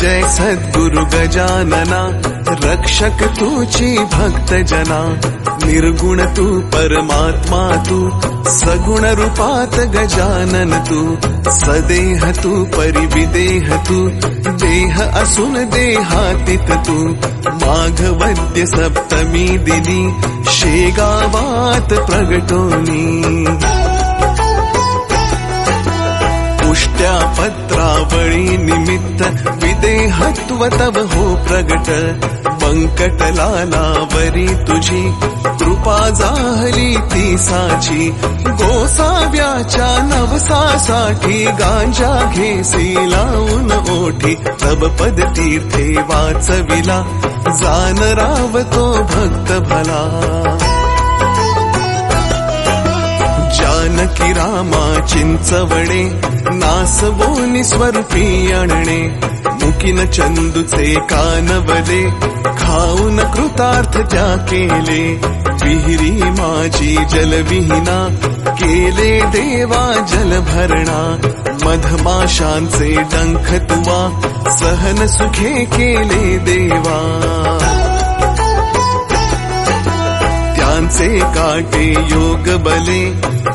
जय सद्गुरु गजानना रक्षक तुची भक्त जना निर्गुण तू परमात्मा तू सगुण रूपात गजानन तू सदेह तू परिविदेह तू देह असून देहातीत तू माघवद्य सप्तमी दिनी शेगावात प्रगटोनी त्या पत्रावळी निमित्त विदेहत्व तव हो प्रगट. पंकटलालावरी तुझी कृपा जाहली ती साची. गोसाव्याच्या नवसासाठी गांजा घेसी लावून ओठी. तब पद तीर्थे वाचविला जान रावतो भक्त भला. जानकी रामा चिंचवणे नासवोनी स्वरूपी आणणे. मुकिन चंदूचे कानवले खाऊन कृतार्थ त्या केले. विहिरी माझी जलविहीना केले देवा जल भरणा मधमाशांचे डंख तुवा सहन सुखे केले देवा. त्यांचे काटे योग बले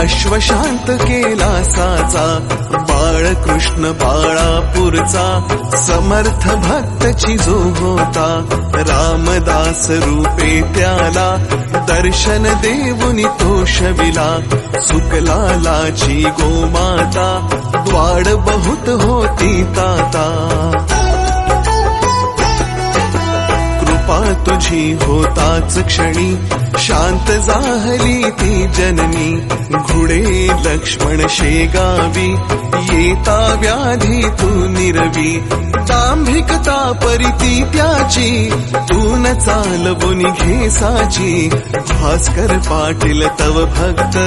अश्वशांत केला साचा बाळकृष्ण बाळापूरचा समर्थ भक्तची जो होता. रामदास रूपे त्याला दर्शन देऊनी तोषविला. सुकलालाची गोमाता द्वाड बहुत होती ताता. तुझी होताच क्षणी. शांत जाहली ती जननी. घुडे लक्ष्मण शेगावी. येता व्याधी तू निरवी. दांभिकता परिती त्याची. तू न चालवून घेसाची भास्कर पाटील तव भक्त.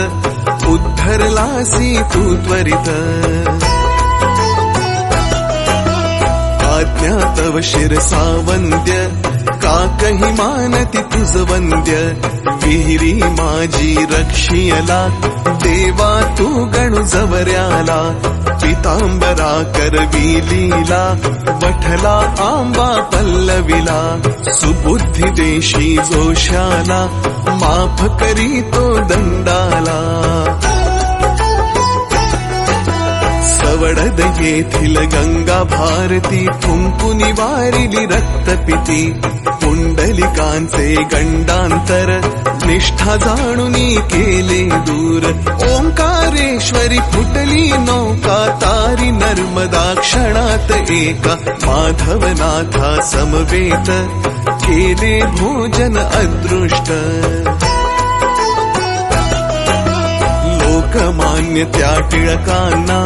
उद्धरलासी तू त्वरित. आज्ञा तव शिरसावंद्य. का कही मानती तुझ वंद्य? विहिरी माझी रक्षियला देवा तू गण जवऱ्याला पितांबरा करवी लीला वठला आंबा पल्लविला सुबुद्धी देशी जोशाला माफ करी तो दंडाला. सवडद येथील गंगा भारती फुंकुनी वारिली रक्तपिती पुंडलिकांचे गंडांतर निष्ठा जाणुनी केले दूर. ओंकारेश्वरी फुटली नौका तारी नर्मदा क्षणात एका माधवनाथा समवेत केले भोजन अदृष्ट. लोकमान्य त्या टिळकांना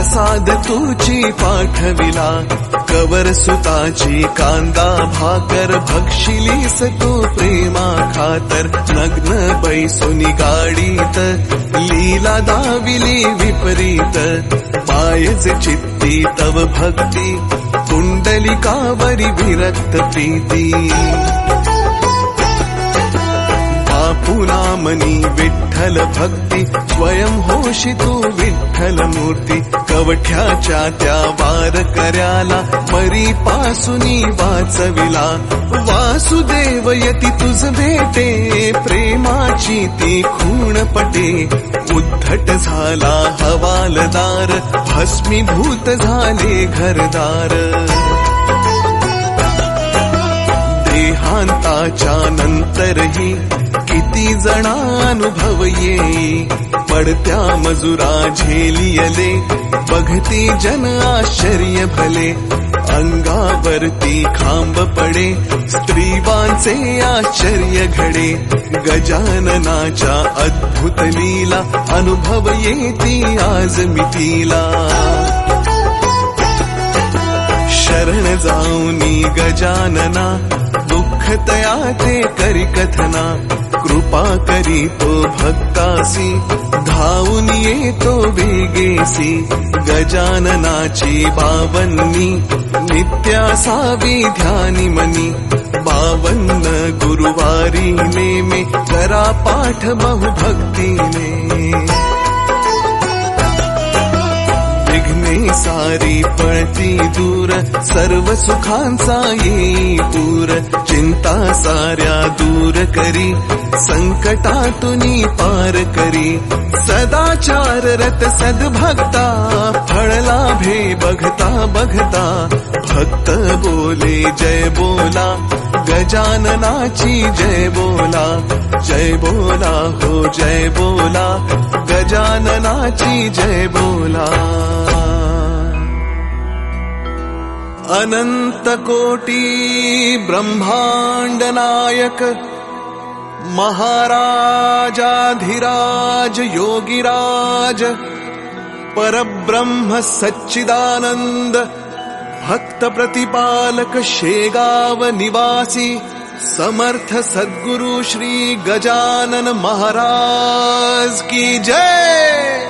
प्रसाद तुची पाठविला. कवर सुताची कांदा भाकर भक्षिली तू प्रेमा खातर. नग्न बैसोनी गाडीत लीला दाविली विपरीत. पायज चित्ती तव भक्ती कुंडलिकावरी विरक्त प्रीती. नामनी विठ्ठल भक्ती स्वयं होशी तू विठ्ठल मूर्ती कवठ्याच्या त्या वार कर्याला मरी पासुनी वाचविला. वासुदेव यती तुझ भेटे प्रेमाची ती खूण पटे उद्धट झाला हवालदार भस्मीभूत झाले घरदार. देहांताच्या नंतरही किती जणा अनुभव येई पडत्या मजुरा झेलियले बघती जन आश्चर्य भले. अंगावरती खांब पडे स्त्रीवांचे आश्चर्य घडे. गजाननाच्या अद्भुत लीला अनुभव येती आज मितीला शरण जाऊनी गजानना दुःख ते करी कथना कृपा करी तो भक्तासी धावून येतो वेगेसी गजाननाची बावन्नी नित्यासावी ध्यानी मनी बावन्न गुरुवारी नेमे करा पाठ बहुभक्तीने. विघ्ने सारी पळती दूर सर्व सुखांचा पूर। चिंता साऱ्या दूर करी संकटातून पार करी। सदाचार रत सद्भक्ता फळ लाभे बघता बघता। भक्त बोले, जय बोला, गजाननाची जय बोला। जय बोला हो, जय बोला, गजाननाची जय बोला। अनन्तकोटि ब्रह्माण्डनायक महाराजाधिराज योगिराज परब्रह्म सच्चिदानन्द भक्तप्रतिपालक शेगाव निवासि समर्थ सद्गुरु श्री गजानन महाराज की जय।